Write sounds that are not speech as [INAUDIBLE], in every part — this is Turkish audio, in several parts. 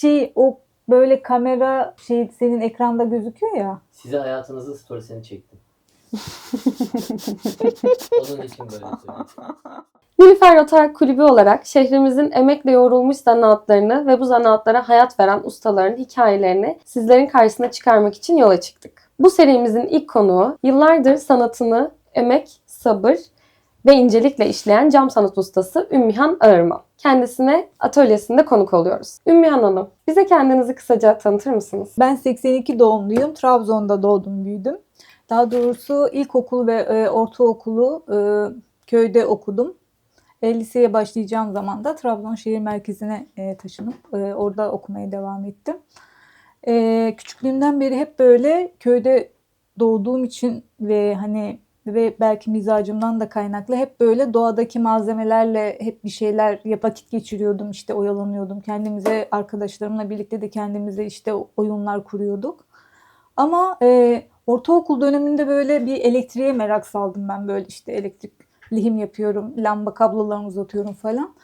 Şey o böyle kamera şey senin ekranda gözüküyor ya. Size hayatınızın storiesini çektim. [LAUGHS] Onun için böyle söylüyorum. Nilüfer Rotarak Kulübü olarak şehrimizin emekle yoğrulmuş zanaatlarını ve bu zanaatlara hayat veren ustaların hikayelerini sizlerin karşısına çıkarmak için yola çıktık. Bu serimizin ilk konuğu yıllardır sanatını emek, sabır ve incelikle işleyen cam sanat ustası Ümmühan Ağırman. Kendisine atölyesinde konuk oluyoruz. Ümmühan Hanım, bize kendinizi kısaca tanıtır mısınız? Ben 82 doğumluyum. Trabzon'da doğdum büyüdüm. Daha doğrusu ilkokul ve e, ortaokulu e, köyde okudum. E, liseye başlayacağım zaman da Trabzon şehir merkezine e, taşınıp e, orada okumaya devam ettim. E, küçüklüğümden beri hep böyle köyde doğduğum için ve hani ve belki mizacımdan da kaynaklı hep böyle doğadaki malzemelerle hep bir şeyler yap vakit geçiriyordum işte oyalanıyordum. Kendimize arkadaşlarımla birlikte de kendimize işte oyunlar kuruyorduk. Ama e, ortaokul döneminde böyle bir elektriğe merak saldım ben böyle işte elektrik lihim yapıyorum, lamba kablolarını uzatıyorum falan.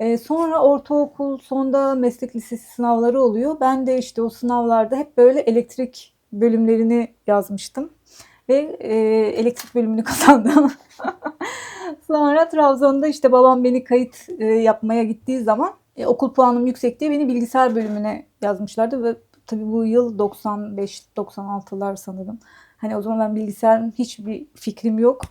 E, sonra ortaokul, sonda meslek lisesi sınavları oluyor. Ben de işte o sınavlarda hep böyle elektrik bölümlerini yazmıştım. Ve e, elektrik bölümünü [LAUGHS] kazandım. sonra Trabzon'da işte babam beni kayıt e, yapmaya gittiği zaman e, okul puanım yüksek diye beni bilgisayar bölümüne yazmışlardı ve tabii bu yıl 95-96'lar sanırım. Hani o zaman ben bilgisayarın hiçbir fikrim yok.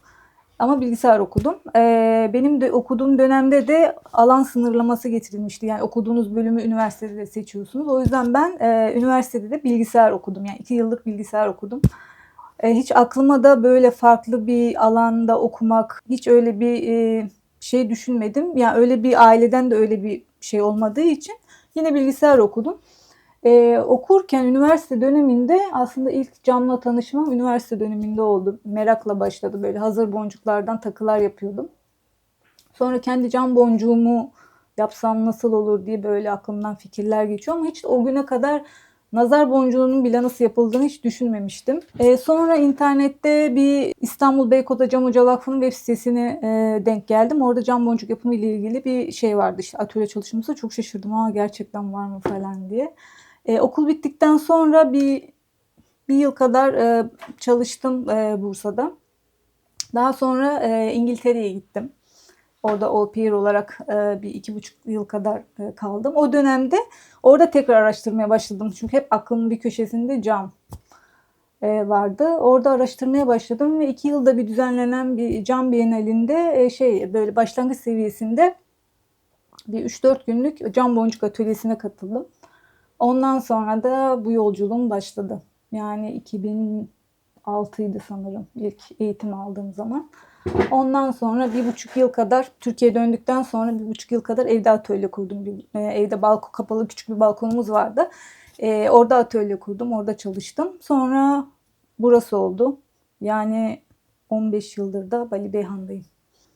Ama bilgisayar okudum. Ee, benim de okuduğum dönemde de alan sınırlaması getirilmişti. Yani okuduğunuz bölümü üniversitede de seçiyorsunuz. O yüzden ben e, üniversitede de bilgisayar okudum. Yani iki yıllık bilgisayar okudum. E, hiç aklıma da böyle farklı bir alanda okumak, hiç öyle bir e, şey düşünmedim. Yani öyle bir aileden de öyle bir şey olmadığı için yine bilgisayar okudum. Ee, okurken üniversite döneminde aslında ilk camla tanışmam üniversite döneminde oldu. Merakla başladı böyle hazır boncuklardan takılar yapıyordum. Sonra kendi cam boncuğumu yapsam nasıl olur diye böyle aklımdan fikirler geçiyor ama hiç o güne kadar nazar boncuğunun bile nasıl yapıldığını hiç düşünmemiştim. Ee, sonra internette bir İstanbul Beykoz Cam Hoca Vakfı'nın web sitesine e, denk geldim. Orada cam boncuk yapımı ile ilgili bir şey vardı işte atölye çalışması. Çok şaşırdım. Aa gerçekten var mı falan diye. Ee, okul bittikten sonra bir bir yıl kadar e, çalıştım e, Bursa'da. Daha sonra e, İngiltere'ye gittim. Orada au pair olarak e, bir iki buçuk yıl kadar e, kaldım. O dönemde orada tekrar araştırmaya başladım. Çünkü hep aklımın bir köşesinde cam e, vardı. Orada araştırmaya başladım ve iki yılda bir düzenlenen bir cam bienalinde e, şey böyle başlangıç seviyesinde bir 3-4 günlük cam boncuk atölyesine katıldım. Ondan sonra da bu yolculuğum başladı. Yani 2006'ydı sanırım ilk eğitim aldığım zaman. Ondan sonra bir buçuk yıl kadar Türkiye'ye döndükten sonra bir buçuk yıl kadar evde atölye kurdum. Bir, e, evde balkon kapalı küçük bir balkonumuz vardı. E, orada atölye kurdum, orada çalıştım. Sonra burası oldu. Yani 15 yıldır da Bali Beyhan'dayım.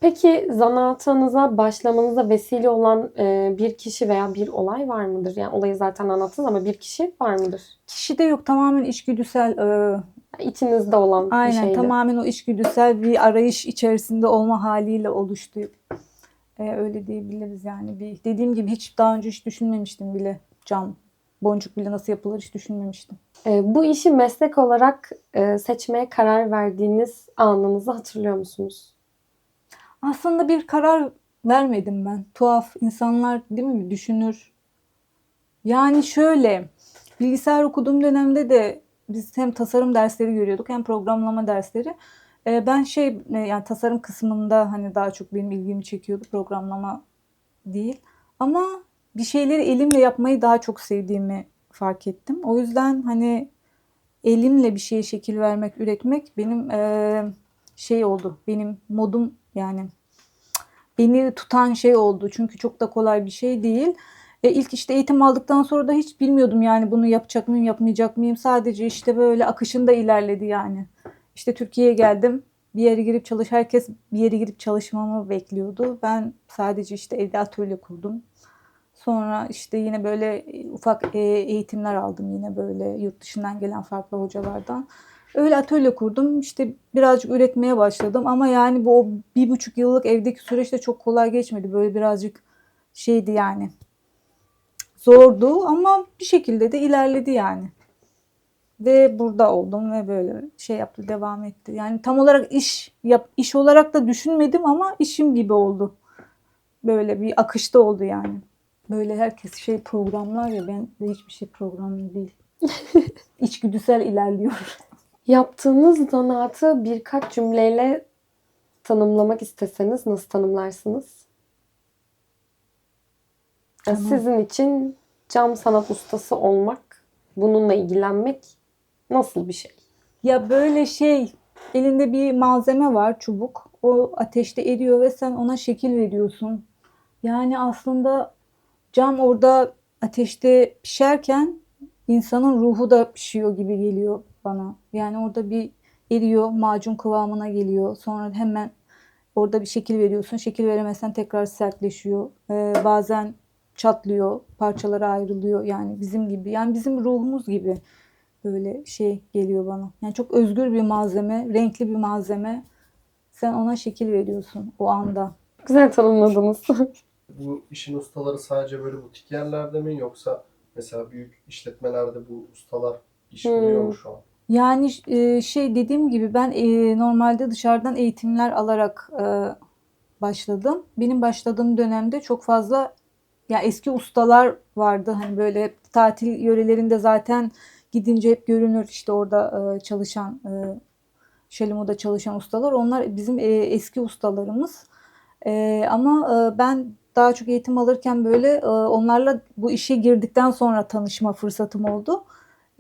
Peki zanaatınıza başlamanıza vesile olan e, bir kişi veya bir olay var mıdır? Yani olayı zaten anlattınız ama bir kişi var mıdır? Kişi de yok tamamen içgüdüsel e, İçinizde olan bir Aynen şeydi. tamamen o içgüdüsel bir arayış içerisinde olma haliyle oluştu. Ee, öyle diyebiliriz yani. Bir, dediğim gibi hiç daha önce hiç düşünmemiştim bile cam boncuk bile nasıl yapılır hiç düşünmemiştim. E, bu işi meslek olarak e, seçmeye karar verdiğiniz anınızı hatırlıyor musunuz? Aslında bir karar vermedim ben. Tuhaf insanlar değil mi düşünür. Yani şöyle bilgisayar okuduğum dönemde de biz hem tasarım dersleri görüyorduk hem programlama dersleri. Ee, ben şey e, yani tasarım kısmında hani daha çok benim ilgimi çekiyordu programlama değil. Ama bir şeyleri elimle yapmayı daha çok sevdiğimi fark ettim. O yüzden hani elimle bir şeye şekil vermek, üretmek benim e, şey oldu. Benim modum yani beni tutan şey oldu. Çünkü çok da kolay bir şey değil. E, ilk işte eğitim aldıktan sonra da hiç bilmiyordum yani bunu yapacak mıyım, yapmayacak mıyım. Sadece işte böyle akışında ilerledi yani. İşte Türkiye'ye geldim. Bir yere girip çalış, herkes bir yere girip çalışmamı bekliyordu. Ben sadece işte evde atölye kurdum. Sonra işte yine böyle ufak e, eğitimler aldım yine böyle yurt dışından gelen farklı hocalardan. Öyle atölye kurdum. İşte birazcık üretmeye başladım. Ama yani bu o bir buçuk yıllık evdeki süreç de çok kolay geçmedi. Böyle birazcık şeydi yani zordu ama bir şekilde de ilerledi yani. Ve burada oldum ve böyle şey yaptı, devam etti. Yani tam olarak iş yap, iş olarak da düşünmedim ama işim gibi oldu. Böyle bir akışta oldu yani. Böyle herkes şey programlar ya ben de hiçbir şey programlı değil. [LAUGHS] İçgüdüsel ilerliyor. Yaptığınız zanaatı birkaç cümleyle tanımlamak isteseniz nasıl tanımlarsınız? Tamam. Sizin için cam sanat ustası olmak, bununla ilgilenmek nasıl bir şey? Ya böyle şey elinde bir malzeme var çubuk. O ateşte eriyor ve sen ona şekil veriyorsun. Yani aslında cam orada ateşte pişerken insanın ruhu da pişiyor gibi geliyor bana. Yani orada bir eriyor, macun kıvamına geliyor. Sonra hemen orada bir şekil veriyorsun. Şekil veremezsen tekrar sertleşiyor. Ee, bazen çatlıyor, parçalara ayrılıyor. Yani bizim gibi. Yani bizim ruhumuz gibi böyle şey geliyor bana. Yani çok özgür bir malzeme, renkli bir malzeme. Sen ona şekil veriyorsun o anda. Güzel tanımladınız. [LAUGHS] Bu işin ustaları sadece böyle butik yerlerde mi yoksa mesela büyük işletmelerde bu ustalar iş buluyor mu şu an? Yani e, şey dediğim gibi ben e, normalde dışarıdan eğitimler alarak e, başladım. Benim başladığım dönemde çok fazla ya eski ustalar vardı. Hani böyle tatil yörelerinde zaten gidince hep görünür işte orada çalışan e, Şalimo'da çalışan ustalar. Onlar bizim eski ustalarımız. Ama ben daha çok eğitim alırken böyle onlarla bu işe girdikten sonra tanışma fırsatım oldu.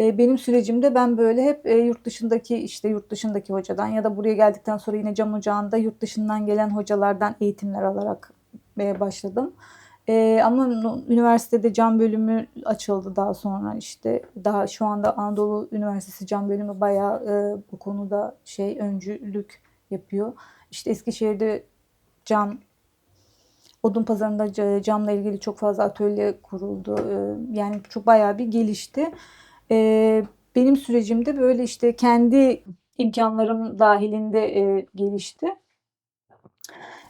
E, benim sürecimde ben böyle hep e, yurt dışındaki işte yurt dışındaki hocadan ya da buraya geldikten sonra yine cam ocağında yurt dışından gelen hocalardan eğitimler alarak e, başladım. E, ama üniversitede cam bölümü açıldı daha sonra işte daha şu anda Anadolu Üniversitesi cam bölümü bayağı bu konuda şey öncülük yapıyor. İşte Eskişehir'de cam Odun pazarında ca- camla ilgili çok fazla atölye kuruldu. Yani çok bayağı bir gelişti. E, Benim sürecimde böyle işte kendi imkanlarım dahilinde e, gelişti.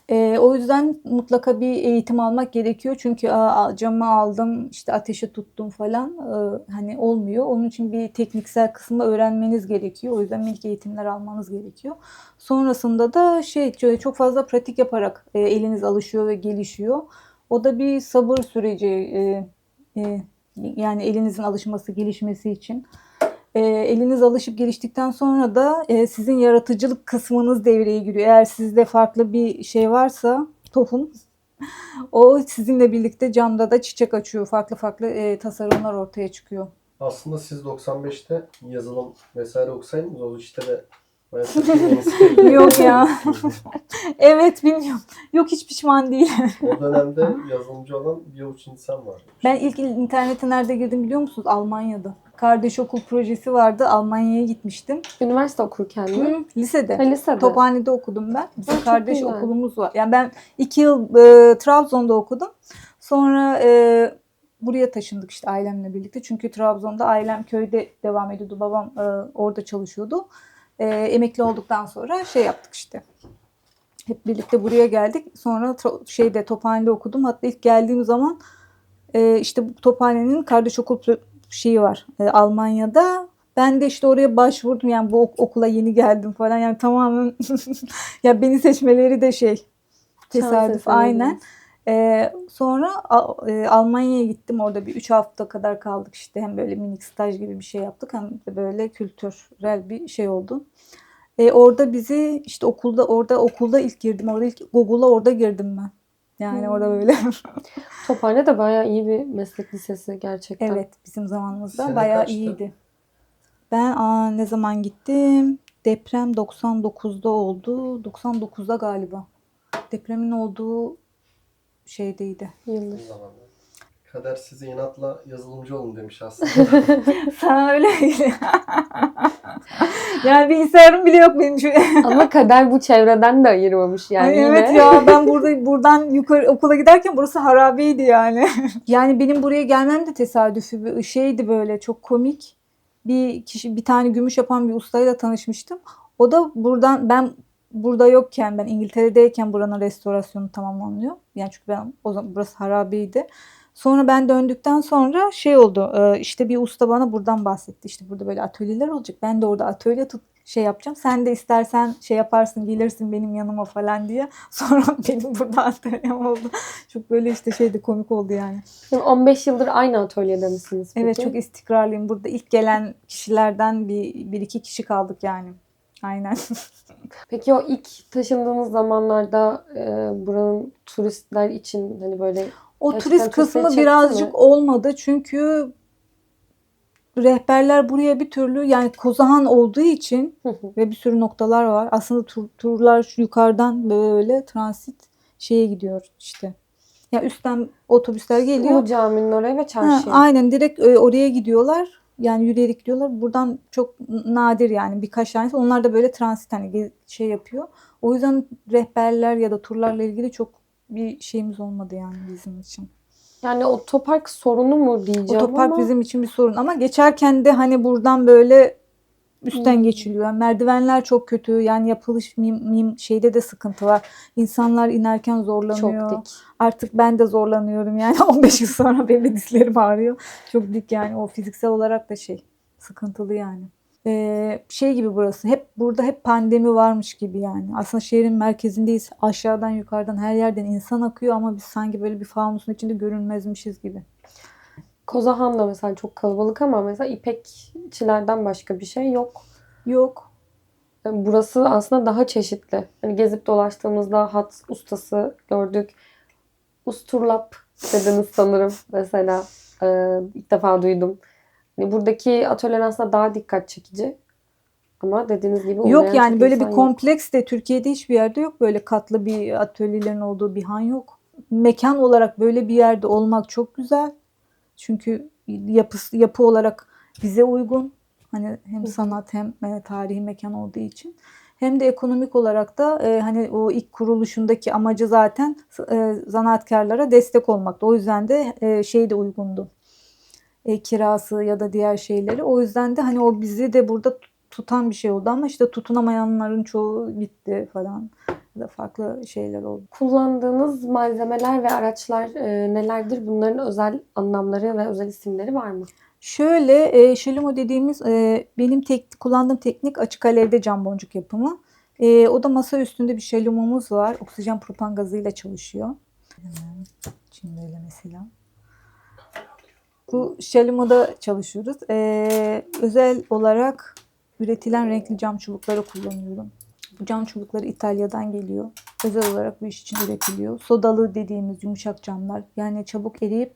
E, o yüzden mutlaka bir eğitim almak gerekiyor. Çünkü aa, camı aldım, işte ateşe tuttum falan e, hani olmuyor. Onun için bir tekniksel kısmı öğrenmeniz gerekiyor. O yüzden ilk eğitimler almanız gerekiyor. Sonrasında da şey çok fazla pratik yaparak e, eliniz alışıyor ve gelişiyor. O da bir sabır süreci. e, e, yani elinizin alışması, gelişmesi için. E, eliniz alışıp geliştikten sonra da e, sizin yaratıcılık kısmınız devreye giriyor. Eğer sizde farklı bir şey varsa, tohum, [LAUGHS] o sizinle birlikte camda da çiçek açıyor. Farklı farklı e, tasarımlar ortaya çıkıyor. Aslında siz 95'te yazılım vesaire okusaydınız o işte de [LAUGHS] Yok ya. Evet bilmiyorum. Yok hiç pişman değilim. O dönemde yazılımcı olan bir avuç insan var. Ben ilk internete nerede girdim biliyor musunuz? Almanya'da. Kardeş okul projesi vardı. Almanya'ya gitmiştim. Üniversite okurken mi? Hı, lisede. Ha, lisede. Tophane'de okudum ben. Bizim Ha, kardeş güzel. okulumuz var. Yani ben iki yıl e, Trabzon'da okudum. Sonra e, buraya taşındık işte ailemle birlikte. Çünkü Trabzon'da ailem köyde devam ediyordu. Babam e, orada çalışıyordu. E, emekli olduktan sonra şey yaptık işte. Hep birlikte buraya geldik. Sonra şeyde Tophane'de okudum. Hatta ilk geldiğim zaman e, işte Tophane'nin kardeş okul şeyi var e, Almanya'da. Ben de işte oraya başvurdum yani bu ok- okula yeni geldim falan yani tamamen [LAUGHS] ya beni seçmeleri de şey tesadüf aynen. E, sonra e, Almanya'ya gittim orada bir 3 hafta kadar kaldık işte hem böyle minik staj gibi bir şey yaptık hem de böyle kültürel bir şey oldu. E, orada bizi işte okulda orada okulda ilk girdim orada ilk Google'a orada girdim ben. Yani orada Hmm. böyle [LAUGHS] Tophane de bayağı iyi bir meslek lisesi gerçekten. Evet bizim zamanımızda Sene bayağı kaçtı? iyiydi. Ben aa, ne zaman gittim? Deprem 99'da oldu. 99'da galiba. Depremin olduğu şeydeydi. Zamanlar. Kader size inatla yazılımcı olun demiş aslında. [LAUGHS] Sana öyle yani bilgisayarım bile yok benim şu. Ama kader bu çevreden de ayırmamış yani Ay, yine. evet ya ben burada buradan yukarı okula giderken burası harabeydi yani. [LAUGHS] yani benim buraya gelmem de tesadüfi bir şeydi böyle çok komik. Bir kişi bir tane gümüş yapan bir ustayla tanışmıştım. O da buradan ben burada yokken ben İngiltere'deyken buranın restorasyonu tamamlanıyor. Yani çünkü ben o zaman burası harabeydi. Sonra ben döndükten sonra şey oldu. e, işte bir usta bana buradan bahsetti. İşte burada böyle atölyeler olacak. Ben de orada atölye tut şey yapacağım. Sen de istersen şey yaparsın gelirsin benim yanıma falan diye. [LAUGHS] Sonra benim burada atölyem oldu. Çok böyle işte şeydi komik oldu yani. Şimdi 15 yıldır aynı atölyede misiniz peki? Evet çok istikrarlıyım. Burada ilk gelen kişilerden bir, bir iki kişi kaldık yani. Aynen. [LAUGHS] Peki o ilk taşındığınız zamanlarda e, buranın turistler için hani böyle O turist kısmı birazcık mi? olmadı çünkü rehberler buraya bir türlü yani Kozahan olduğu için ve bir sürü noktalar var. Aslında tur, turlar şu yukarıdan böyle transit şeye gidiyor işte. Ya üstten otobüsler geliyor. Ulu Cami'nin oraya ve Ha, çarşıya. aynen direkt e, oraya gidiyorlar. Yani yürüyerek gidiyorlar. Buradan çok nadir yani birkaç tanesi. Onlar da böyle transit hani şey yapıyor. O yüzden rehberler ya da turlarla ilgili çok bir şeyimiz olmadı yani bizim için. Yani otopark sorunu mu diyeceğim Otopark ama bizim için bir sorun ama geçerken de hani buradan böyle üstten Hmm. geçiliyor. Yani merdivenler çok kötü. Yani yapılış mim, mim şeyde de sıkıntı var. İnsanlar inerken zorlanıyor. çok dik. Artık ben de zorlanıyorum yani [LAUGHS] 15 yıl sonra benim de dizlerim ağrıyor. Çok dik yani o fiziksel olarak da şey sıkıntılı yani. Ee, şey gibi burası hep burada hep pandemi varmış gibi yani. Aslında şehrin merkezindeyiz. Aşağıdan yukarıdan her yerden insan akıyor ama biz sanki böyle bir fanusun içinde görünmezmişiz gibi. Kozahan da mesela çok kalabalık ama mesela ipekçilerden başka bir şey yok. Yok. Yani Burası aslında daha çeşitli. Hani gezip dolaştığımızda hat ustası gördük. Usturlap dediniz sanırım mesela. Ee, ilk defa duydum. Hani buradaki atölyeler aslında daha dikkat çekici. Ama dediğiniz gibi Yok yani böyle bir yok. kompleks de Türkiye'de hiçbir yerde yok. Böyle katlı bir atölyelerin olduğu bir han yok. Mekan olarak böyle bir yerde olmak çok güzel. Çünkü yapısı yapı olarak bize uygun. Hani hem sanat hem e, tarihi mekan olduğu için. Hem de ekonomik olarak da e, hani o ilk kuruluşundaki amacı zaten e, zanaatkarlara destek olmakta. O yüzden de e, şey de uygundu. E, kirası ya da diğer şeyleri. O yüzden de hani o bizi de burada tutan bir şey oldu ama işte tutunamayanların çoğu gitti falan. Ya da farklı şeyler oldu. Kullandığınız malzemeler ve araçlar e, nelerdir? Bunların özel anlamları ve özel isimleri var mı? Şöyle e, şelimo dediğimiz e, benim tek, kullandığım teknik açık alevde cam boncuk yapımı. E, o da masa üstünde bir şelimomuz var. Oksijen propan gazıyla çalışıyor. Şimdi öyle mesela. Bu şelimoda çalışıyoruz. E, özel olarak üretilen renkli cam çubukları kullanıyorum. Bu cam çubukları İtalya'dan geliyor. Özel olarak bu iş için üretiliyor. Sodalı dediğimiz yumuşak camlar. Yani çabuk eriyip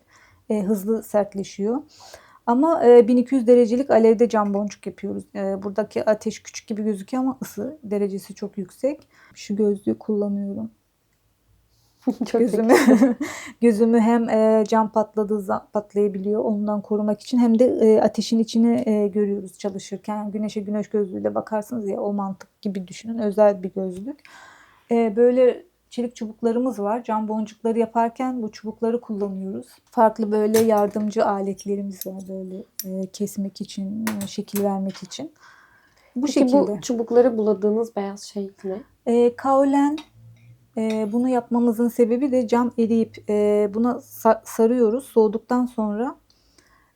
e, hızlı sertleşiyor. Ama e, 1200 derecelik alevde cam boncuk yapıyoruz. Buradaki ateş küçük gibi gözüküyor ama ısı derecesi çok yüksek. Şu gözlüğü kullanıyorum. [LAUGHS] Çok Gözümü [LAUGHS] gözümü hem e, cam patladığı patlayabiliyor ondan korumak için hem de e, ateşin içini e, görüyoruz çalışırken. Güneşe güneş gözlüğüyle bakarsınız ya o mantık gibi düşünün özel bir gözlük. E, böyle çelik çubuklarımız var. Cam boncukları yaparken bu çubukları kullanıyoruz. Farklı böyle yardımcı aletlerimiz var böyle e, kesmek için, e, şekil vermek için. Bu Peki şekilde. bu çubukları buladığınız beyaz şey ne? E, kaulen e, bunu yapmamızın sebebi de cam eriyip e, buna sa- sarıyoruz. Soğuduktan sonra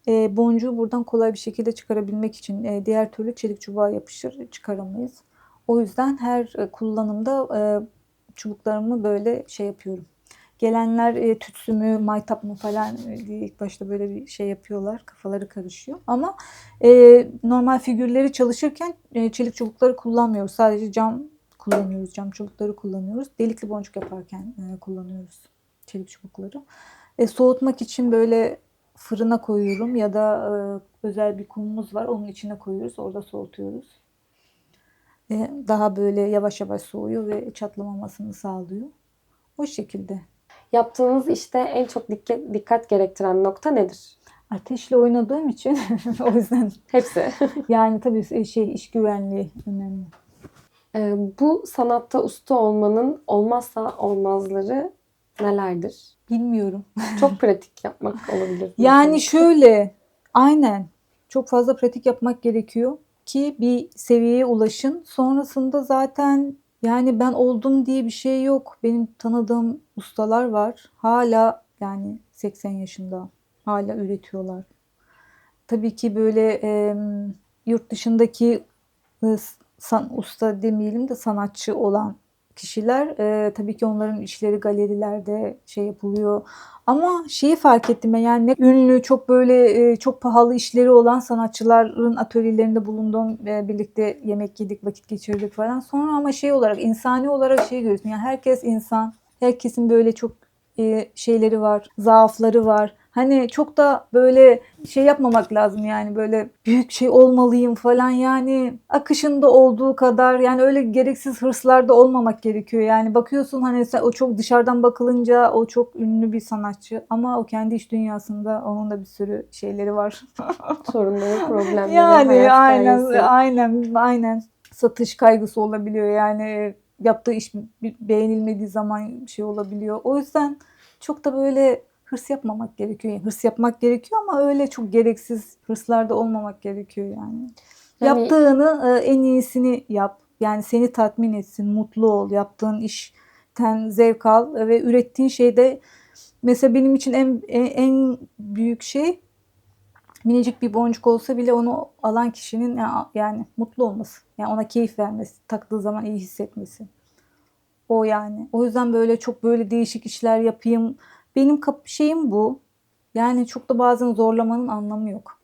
e, boncuğu buradan kolay bir şekilde çıkarabilmek için e, diğer türlü çelik çubuğa yapışır çıkaramayız. O yüzden her e, kullanımda e, çubuklarımı böyle şey yapıyorum. Gelenler e, tütsü mü, maytap mı falan e, diye ilk başta böyle bir şey yapıyorlar. Kafaları karışıyor. Ama e, normal figürleri çalışırken e, çelik çubukları kullanmıyoruz. Sadece cam kullanıyoruz. Cam çubukları kullanıyoruz. Delikli boncuk yaparken e, kullanıyoruz çelik çubukları. E, soğutmak için böyle fırına koyuyorum ya da e, özel bir kumumuz var. Onun içine koyuyoruz. Orada soğutuyoruz. E, daha böyle yavaş yavaş soğuyor ve çatlamamasını sağlıyor. O şekilde. Yaptığınız işte en çok dikkat, dikkat gerektiren nokta nedir? Ateşle oynadığım için [LAUGHS] o yüzden Hepsi. [LAUGHS] yani tabii şey iş güvenliği önemli. Ee, bu sanatta usta olmanın olmazsa olmazları nelerdir? Bilmiyorum. Çok [LAUGHS] pratik yapmak olabilir. Yani şöyle aynen çok fazla pratik yapmak gerekiyor ki bir seviyeye ulaşın. Sonrasında zaten yani ben oldum diye bir şey yok. Benim tanıdığım ustalar var. Hala yani 80 yaşında hala üretiyorlar. Tabii ki böyle e, yurt dışındaki e, san, usta demeyelim de sanatçı olan kişiler e, tabii ki onların işleri galerilerde şey yapılıyor. Ama şeyi fark ettim ben yani ne ünlü çok böyle e, çok pahalı işleri olan sanatçıların atölyelerinde bulundum ve birlikte yemek yedik vakit geçirdik falan. Sonra ama şey olarak insani olarak şey görüyorsun yani herkes insan. Herkesin böyle çok e, şeyleri var, zaafları var. Hani çok da böyle şey yapmamak lazım yani böyle büyük şey olmalıyım falan yani akışında olduğu kadar yani öyle gereksiz hırslarda olmamak gerekiyor. Yani bakıyorsun hani sen, o çok dışarıdan bakılınca o çok ünlü bir sanatçı ama o kendi iş dünyasında onun da bir sürü şeyleri var. [LAUGHS] Sorunları, problemleri, Yani aynen aynen aynen satış kaygısı olabiliyor yani yaptığı iş beğenilmediği zaman şey olabiliyor. O yüzden çok da böyle hırs yapmamak gerekiyor. Yani hırs yapmak gerekiyor ama öyle çok gereksiz hırslarda olmamak gerekiyor yani. Yani- Yaptığını e, en iyisini yap. Yani seni tatmin etsin, mutlu ol. Yaptığın işten zevk al ve ürettiğin şeyde mesela benim için en en, büyük şey minicik bir boncuk olsa bile onu alan kişinin ya- yani mutlu olması. Yani ona keyif vermesi, taktığı zaman iyi hissetmesi. O yani. O yüzden böyle çok böyle değişik işler yapayım. Benim şeyim bu. Yani çok da bazen zorlamanın anlamı yok.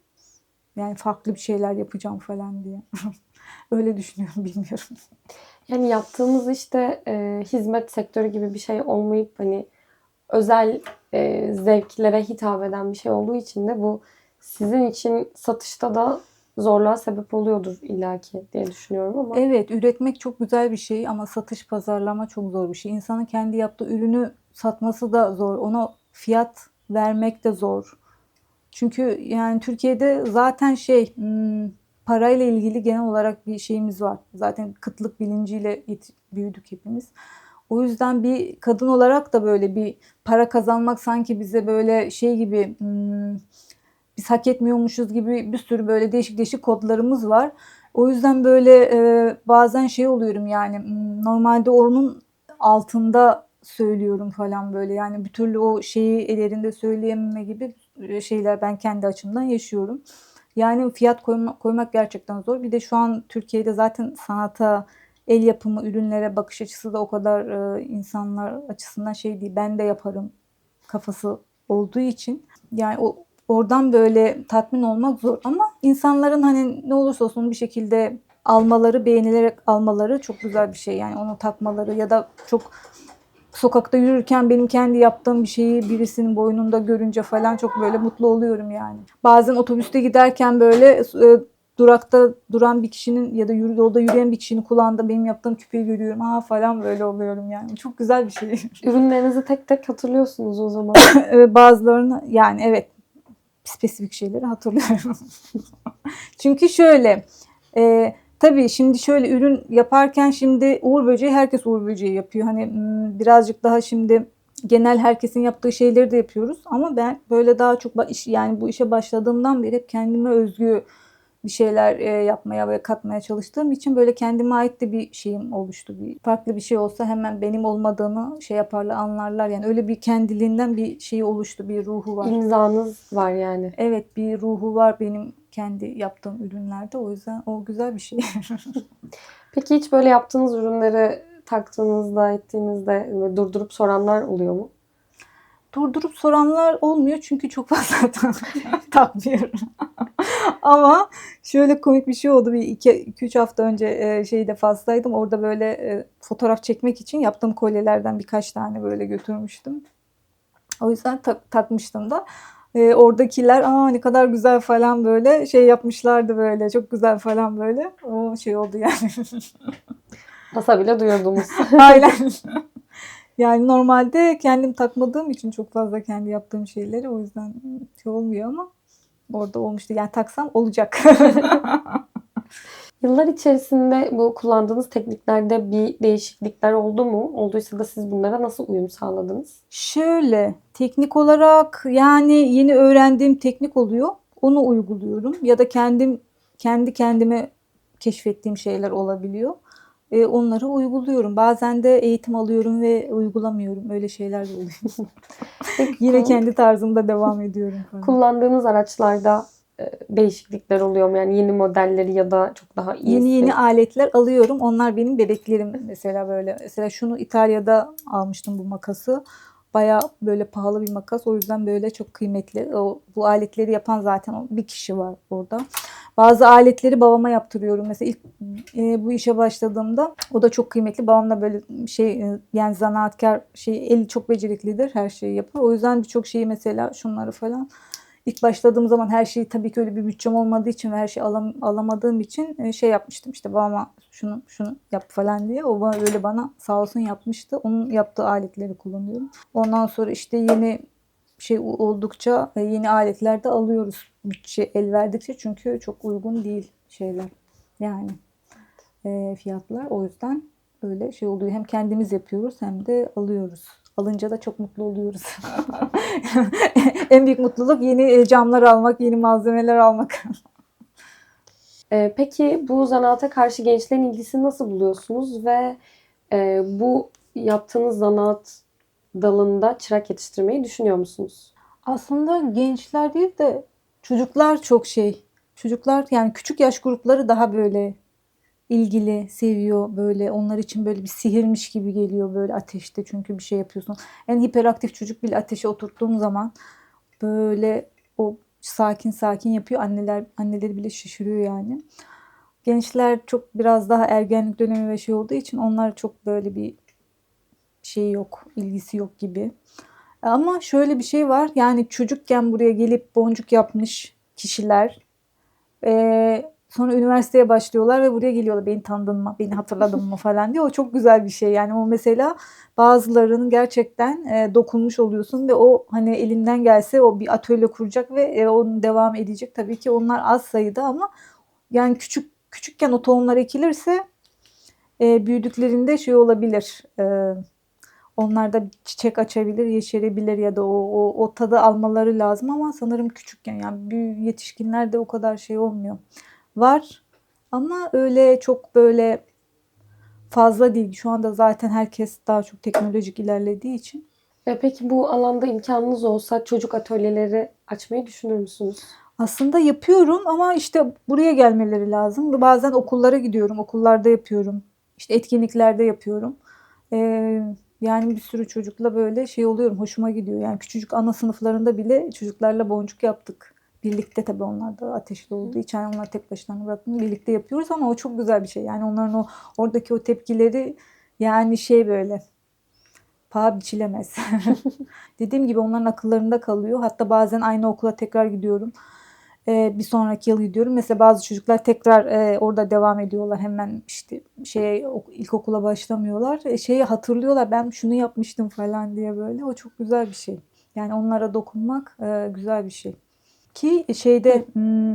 Yani farklı bir şeyler yapacağım falan diye. [LAUGHS] Öyle düşünüyorum bilmiyorum. Yani yaptığımız işte e, hizmet sektörü gibi bir şey olmayıp hani özel e, zevklere hitap eden bir şey olduğu için de bu sizin için satışta da zorluğa sebep oluyordur illaki diye düşünüyorum ama Evet, üretmek çok güzel bir şey ama satış, pazarlama çok zor bir şey. İnsanın kendi yaptığı ürünü satması da zor. Ona fiyat vermek de zor. Çünkü yani Türkiye'de zaten şey hmm, parayla ilgili genel olarak bir şeyimiz var. Zaten kıtlık bilinciyle büyüdük hepimiz. O yüzden bir kadın olarak da böyle bir para kazanmak sanki bize böyle şey gibi hmm, biz hak etmiyormuşuz gibi bir sürü böyle değişik değişik kodlarımız var. O yüzden böyle bazen şey oluyorum yani hmm, normalde onun altında söylüyorum falan böyle yani bir türlü o şeyi ellerinde söyleyememe gibi e, şeyler ben kendi açımdan yaşıyorum. Yani fiyat koyma, koymak gerçekten zor. Bir de şu an Türkiye'de zaten sanata, el yapımı ürünlere bakış açısı da o kadar e, insanlar açısından şey değil. Ben de yaparım kafası olduğu için. Yani o oradan böyle tatmin olmak zor ama insanların hani ne olursa olsun bir şekilde almaları, beğenilerek almaları çok güzel bir şey. Yani onu takmaları ya da çok sokakta yürürken benim kendi yaptığım bir şeyi birisinin boynunda görünce falan çok böyle mutlu oluyorum yani. Bazen otobüste giderken böyle e, durakta duran bir kişinin ya da yürü, yolda yürüyen bir kişinin kulağında benim yaptığım küpeyi görüyorum. Ha falan böyle oluyorum yani. Çok güzel bir şey. [LAUGHS] ürünlerinizi tek tek hatırlıyorsunuz o zaman. Ee, [LAUGHS] bazılarını yani evet spesifik şeyleri hatırlıyorum. [LAUGHS] Çünkü şöyle e, tabii şimdi şöyle ürün yaparken şimdi Uğur Böceği herkes Uğur Böceği yapıyor. Hani birazcık daha şimdi genel herkesin yaptığı şeyleri de yapıyoruz ama ben böyle daha çok iş- yani bu işe başladığımdan beri hep kendime özgü bir şeyler e, yapmaya ve katmaya çalıştığım için böyle kendime ait de bir şeyim oluştu. Bir farklı bir şey olsa hemen benim olmadığını şey yaparlar, anlarlar. Yani öyle bir kendiliğinden bir şey oluştu, bir ruhu var. İmzanız var yani. Evet, bir ruhu var benim kendi yaptığım ürünlerde. O yüzden o güzel bir şey. [LAUGHS] Peki hiç böyle yaptığınız ürünleri taktığınızda, ettiğinizde durdurup soranlar oluyor mu? Durdurup soranlar olmuyor çünkü çok fazla [LAUGHS] takmıyorum. [LAUGHS] Ama şöyle komik bir şey oldu. Bir iki, iki üç hafta önce e, şeyde Fas'taydım. Orada böyle e, fotoğraf çekmek için yaptığım kolyelerden birkaç tane böyle götürmüştüm. O yüzden tak- takmıştım da. E, oradakiler aa ne kadar güzel falan böyle şey yapmışlardı böyle. Çok güzel falan böyle. O şey oldu yani. [LAUGHS] Masa bile duyurdunuz. [LAUGHS] Aynen. Yani normalde kendim takmadığım için çok fazla kendi yaptığım şeyleri o yüzden şey olmuyor ama orada olmuştu. Yani taksam olacak. [LAUGHS] Yıllar içerisinde bu kullandığınız tekniklerde bir değişiklikler oldu mu? Olduysa da siz bunlara nasıl uyum sağladınız? Şöyle teknik olarak yani yeni öğrendiğim teknik oluyor. Onu uyguluyorum ya da kendim kendi kendime keşfettiğim şeyler olabiliyor. e, onları uyguluyorum. Bazen de eğitim alıyorum ve uygulamıyorum. Öyle şeyler de oluyor. [LAUGHS] Yine kendi tarzımda devam ediyorum. Kullandığınız araçlarda değişiklikler oluyor mu? Yani yeni modelleri ya da çok daha iyisi. Yeni yeni aletler alıyorum. Onlar benim bebeklerim mesela böyle. Mesela şunu İtalya'da almıştım bu makası. Baya böyle pahalı bir makas. O yüzden böyle çok kıymetli. O, bu aletleri yapan zaten bir kişi var orada. Bazı aletleri babama yaptırıyorum. Mesela ilk e, bu işe başladığımda o da çok kıymetli. Babam da böyle şey e, yani zanaatkar şey eli çok beceriklidir. Her şeyi yapar. O yüzden birçok şeyi mesela şunları falan İlk başladığım zaman her şeyi tabii ki öyle bir bütçem olmadığı için ve her şeyi alam, alamadığım için e, şey yapmıştım işte babama şunu şunu yap falan diye. O bana öyle bana sağ olsun yapmıştı. Onun yaptığı aletleri kullanıyorum. Ondan sonra işte yeni şey oldukça e, yeni aletler de alıyoruz. Bütçe el verdikçe çünkü çok uygun değil şeyler. Yani e, fiyatlar o yüzden öyle şey oluyor. Hem kendimiz yapıyoruz hem de alıyoruz. Alınca da çok mutlu oluyoruz. [LAUGHS] en büyük mutluluk yeni e, camlar almak, yeni malzemeler almak. E, peki bu zanaata karşı gençlerin ilgisini nasıl buluyorsunuz ve e, bu yaptığınız zanaat dalında çırak yetiştirmeyi düşünüyor musunuz? Aslında gençler değil de çocuklar çok şey. Çocuklar yani küçük yaş grupları daha böyle ilgili, seviyor böyle. Onlar için böyle bir sihirmiş gibi geliyor böyle ateşte çünkü bir şey yapıyorsun. En hiperaktif çocuk bile ateşe oturttuğum zaman böyle o sakin sakin yapıyor. Anneler anneleri bile şaşırıyor yani. Gençler çok biraz daha ergenlik dönemi ve şey olduğu için onlar çok böyle bir şey yok, ilgisi yok gibi. Ama şöyle bir şey var. Yani çocukken buraya gelip boncuk yapmış kişiler eee, sonra üniversiteye başlıyorlar ve buraya geliyorlar. Beni tanıdın mı? Beni hatırladın mı falan diye. O çok güzel bir şey. Yani o mesela bazılarının gerçekten eee, dokunmuş oluyorsun ve o hani elinden gelse o bir atölye kuracak ve e, onun devam edecek. Tabii ki onlar az sayıda ama yani küçük küçükken o tohumlar ekilirse e, büyüdüklerinde şey olabilir. E, onlar da çiçek açabilir, yeşerebilir ya da o, o, o tadı almaları lazım ama sanırım küçükken yani büyük yetişkinlerde o kadar şey olmuyor. Var ama öyle çok böyle fazla değil. Şu anda zaten herkes daha çok teknolojik ilerlediği için. E, peki bu alanda imkanınız olsa çocuk atölyeleri açmayı düşünür müsünüz? Aslında yapıyorum ama işte buraya gelmeleri lazım. Bazen okullara gidiyorum, okullarda yapıyorum. İşte etkinliklerde yapıyorum. Ee, yani bir sürü çocukla böyle şey oluyorum, hoşuma gidiyor. Yani küçücük ana sınıflarında bile çocuklarla boncuk yaptık. Birlikte tabii onlar da ateşli olduğu için yani onlar tek başlarına bıraktım. Birlikte yapıyoruz ama o çok güzel bir şey. Yani onların o oradaki o tepkileri yani şey böyle paha biçilemez. [LAUGHS] Dediğim gibi onların akıllarında kalıyor. Hatta bazen aynı okula tekrar gidiyorum. Ee, bir sonraki yıl gidiyorum. Mesela bazı çocuklar tekrar e, orada devam ediyorlar. Hemen işte şeye ok- ilkokula başlamıyorlar. E, şeyi hatırlıyorlar. Ben şunu yapmıştım falan diye böyle. O çok güzel bir şey. Yani onlara dokunmak e, güzel bir şey. Ki şeyde hmm,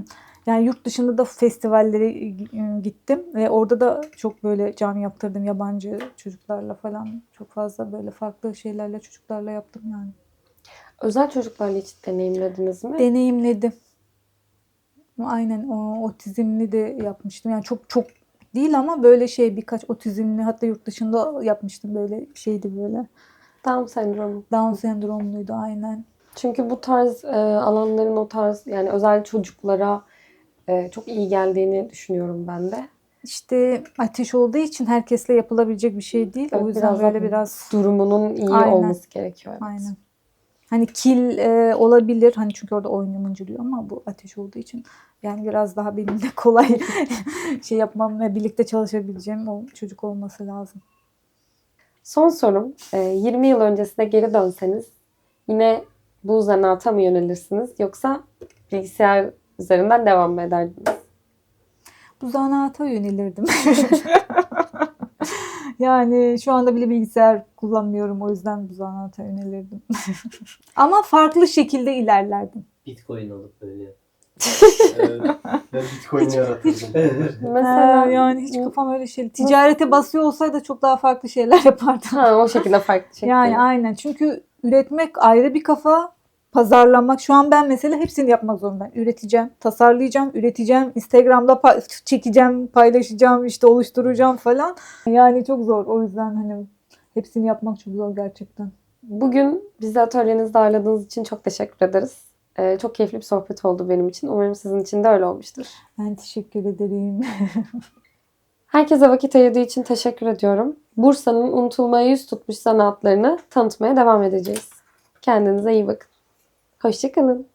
yani yurt dışında da festivallere e, gittim ve orada da çok böyle cam yaptırdım yabancı çocuklarla falan. Çok fazla böyle farklı şeylerle çocuklarla yaptım yani. Özel çocuklarla hiç deneyimlediniz mi? Deneyimledim. Aynen o otizmli de yapmıştım. Yani çok çok değil ama böyle şey birkaç otizmli hatta yurt dışında yapmıştım böyle şeydi böyle. Down sendromu. Down sendromluydu aynen. Çünkü bu tarz e, alanların o tarz yani özel çocuklara e, çok iyi geldiğini düşünüyorum ben de. İşte ateş olduğu için herkesle yapılabilecek bir şey değil. Evet, o yüzden biraz böyle biraz Durumunun iyi Aynen. olması gerekiyor. evet. aynen. Hani kil e, olabilir. Hani çünkü orada oyun mıncırıyor ama bu ateş olduğu için yani biraz daha benim de kolay [LAUGHS] şey yapmam ve birlikte çalışabileceğim o çocuk olması lazım. Son sorum. e, 20 yıl öncesine geri dönseniz yine bu zanaata mı yönelirsiniz yoksa bilgisayar üzerinden devam mı ederdiniz? Bu zanaata yönelirdim. [LAUGHS] yani şu anda bile bilgisayar kullanmıyorum. O yüzden bu zanaata yönelirdim. [LAUGHS] Ama farklı şekilde ilerlerdim. Bitcoin alıp böyle. [LAUGHS] Evet. Ben Bitcoin yaratırdım. Mesela yani hiç kafam öyle şey. Ticarete basıyor olsaydı çok daha farklı şeyler yapardım. ha, o şekilde farklı şekilde. Yani aynen. Çünkü üretmek ayrı bir kafa. pazarlamak. Şu an ben mesela hepsini yapmak zorundayım. Üreteceğim, tasarlayacağım, üreteceğim, Instagram'da pa- çekeceğim, paylaşacağım, işte oluşturacağım falan. Yani çok zor. O yüzden hani hepsini yapmak çok zor gerçekten. Bugün bizi atölyenizde ağırladığınız için çok teşekkür ederiz. Ee, çok keyifli bir sohbet oldu benim için. Umarım sizin için de öyle olmuştur. Ben teşekkür ederim. [LAUGHS] Herkese vakit ayırdığı için teşekkür ediyorum. Bursa'nın unutulmaya yüz tutmuş sanatlarını tanıtmaya devam edeceğiz. Kendinize iyi bakın. Hoşçakalın.